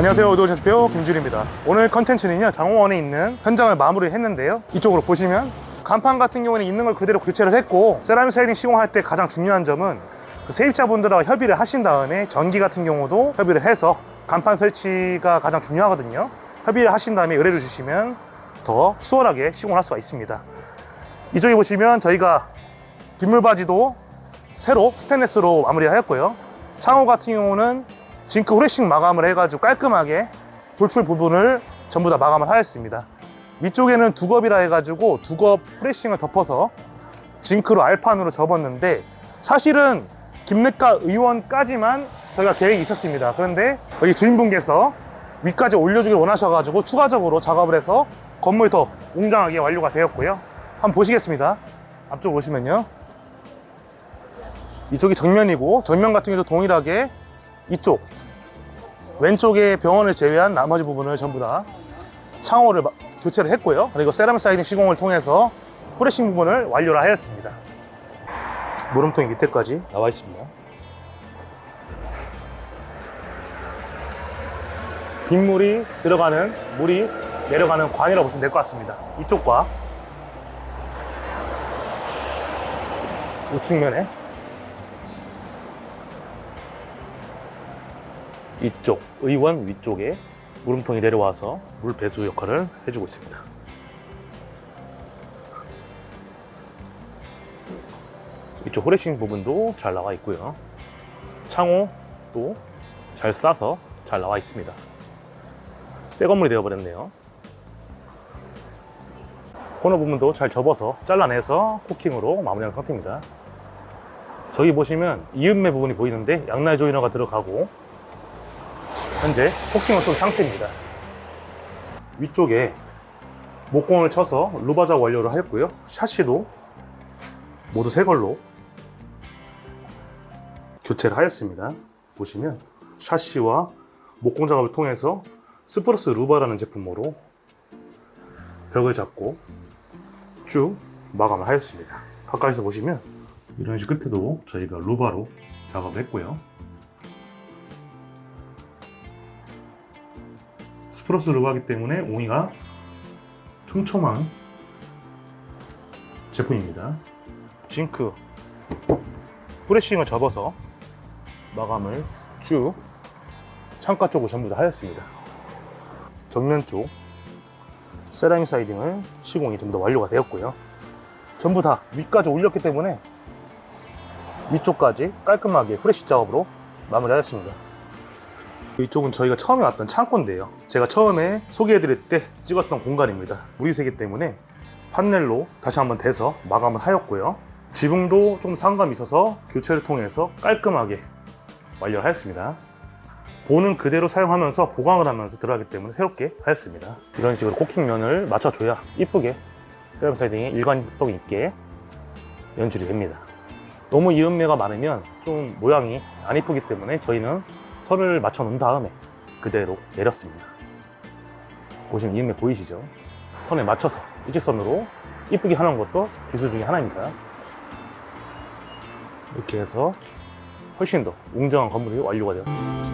안녕하세요 오도제표 김준입니다. 오늘 컨텐츠는요 장호원에 있는 현장을 마무리했는데요. 이쪽으로 보시면 간판 같은 경우는 있는 걸 그대로 교체를 했고 세라믹 사이딩 시공할 때 가장 중요한 점은 그 세입자분들하고 협의를 하신 다음에 전기 같은 경우도 협의를 해서 간판 설치가 가장 중요하거든요. 협의를 하신 다음에 의뢰를 주시면 더 수월하게 시공을 할 수가 있습니다. 이쪽에 보시면 저희가 빗물바지도 새로 스테인레스로 마무리하였고요. 창호 같은 경우는 징크 후레싱 마감을 해가지고 깔끔하게 돌출 부분을 전부 다 마감을 하였습니다. 위쪽에는 두겁이라 해가지고 두겁 후레싱을 덮어서 징크로 알판으로 접었는데 사실은 김내과 의원까지만 저희가 계획이 있었습니다. 그런데 여기 주인분께서 위까지 올려주길 원하셔가지고 추가적으로 작업을 해서 건물이 더 웅장하게 완료가 되었고요. 한번 보시겠습니다. 앞쪽 보시면요. 이쪽이 정면이고 정면 같은 경우도 동일하게 이쪽 왼쪽에 병원을 제외한 나머지 부분을 전부 다 창호를 마- 교체를 했고요. 그리고 세라믹 사이딩 시공을 통해서 후레싱 부분을 완료를 하였습니다. 물음통이 밑에까지 나와 있습니다. 빗물이 들어가는 물이 내려가는 관이라고 보시면 될 것 같습니다. 이쪽과 우측면에 이쪽 의원 위쪽에 물음통이 내려와서 물 배수 역할을 해주고 있습니다. 이쪽 호레싱 부분도 잘 나와 있고요. 창호도 잘 싸서 잘 나와 있습니다. 새 건물이 되어버렸네요. 코너 부분도 잘 접어서 잘라내서 코킹으로 마무리한 상태입니다. 저기 보시면 이음매 부분이 보이는데 양날 조이너가 들어가고 현재 코킹을 쏜 상태입니다. 위쪽에 목공을 쳐서 루바자 완료를 하였고요. 샤시도 모두 새 걸로 교체를 하였습니다. 보시면 샤시와 목공 작업을 통해서 스프러스 루바라는 제품으로 벽을 잡고 쭉 마감을 하였습니다. 가까이서 보시면 이런 식 끝에도 저희가 루바로 작업을 했고요. 스프러스 루바기 때문에 옹이가 촘촘한 제품입니다. 징크 프레싱을 접어서 마감을 쭉 창가 쪽을 전부 다 하였습니다. 정면 쪽 세라믹 사이딩을 시공이 좀더 완료가 되었고요. 전부 다 위까지 올렸기 때문에 위쪽까지 깔끔하게 프레시 작업으로 마무리하였습니다. 이쪽은 저희가 처음에 왔던 창고인데요. 제가 처음에 소개해드릴 때 찍었던 공간입니다. 물이 새기 때문에 판넬로 다시 한번 대서 마감을 하였고요. 지붕도 좀 상감이 있어서 교체를 통해서 깔끔하게 완료를 하였습니다. 보는 그대로 사용하면서 보강을 하면서 들어가기 때문에 새롭게 하였습니다. 이런 식으로 코킹면을 맞춰줘야 이쁘게 세라믹 사이딩이 일관성 있게 연출이 됩니다. 너무 이음매가 많으면 좀 모양이 안 이쁘기 때문에 저희는 선을 맞춰 놓은 다음에 그대로 내렸습니다. 보시면 이음매 보이시죠? 선에 맞춰서 일직선으로 이쁘게 하는 것도 기술 중에 하나입니다. 이렇게 해서 훨씬 더 웅장한 건물이 완료가 되었습니다.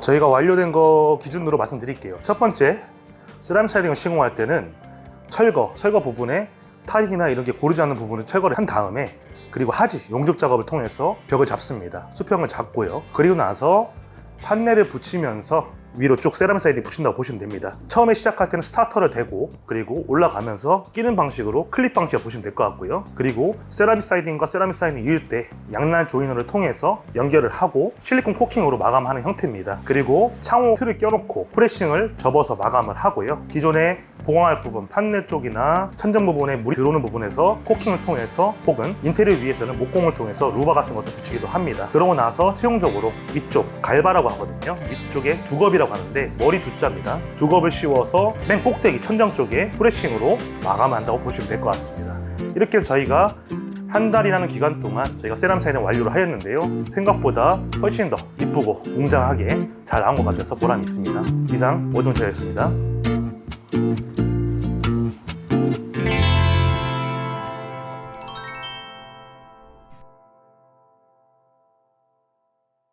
저희가 완료된 거 기준으로 말씀드릴게요. 첫 번째, 세라믹 샤딩을 시공할 때는 철거, 철거 부분에 탈이나 이런 게 고르지 않는 부분을 철거를 한 다음에 그리고 하지, 용접 작업을 통해서 벽을 잡습니다. 수평을 잡고요. 그리고 나서 판넬을 붙이면서 위로 쭉 세라믹 사이드 붙인다고 보시면 됩니다. 처음에 시작할 때는 스타터를 대고 그리고 올라가면서 끼는 방식으로 클립 방식을 보시면 될 것 같고요. 그리고 세라믹 사이딩과 세라믹 사이딩 이을 때 양날 조이너를 통해서 연결을 하고 실리콘 코킹으로 마감하는 형태입니다. 그리고 창호 틀을 껴놓고 프레싱을 접어서 마감을 하고요. 기존에 보강할 부분, 판넬 쪽이나 천정 부분에 물이 들어오는 부분에서 코킹을 통해서 혹은 인테리어 위에서는 목공을 통해서 루바 같은 것도 붙이기도 합니다. 그러고 나서 최종적으로 위쪽 갈바라고 하거든요. 위쪽에 두겁이 라고 하는데 머리 두자입니다. 두겁을 씌워서 맨 꼭대기 천장 쪽에 프레싱으로 마감한다고 보시면 될 것 같습니다. 이렇게 해서 저희가 한 달이라는 기간 동안 저희가 사이딩 완료를 하였는데요. 생각보다 훨씬 더 이쁘고 웅장하게 잘 나온 것 같아서 보람이 있습니다. 이상 오동철이었습니다.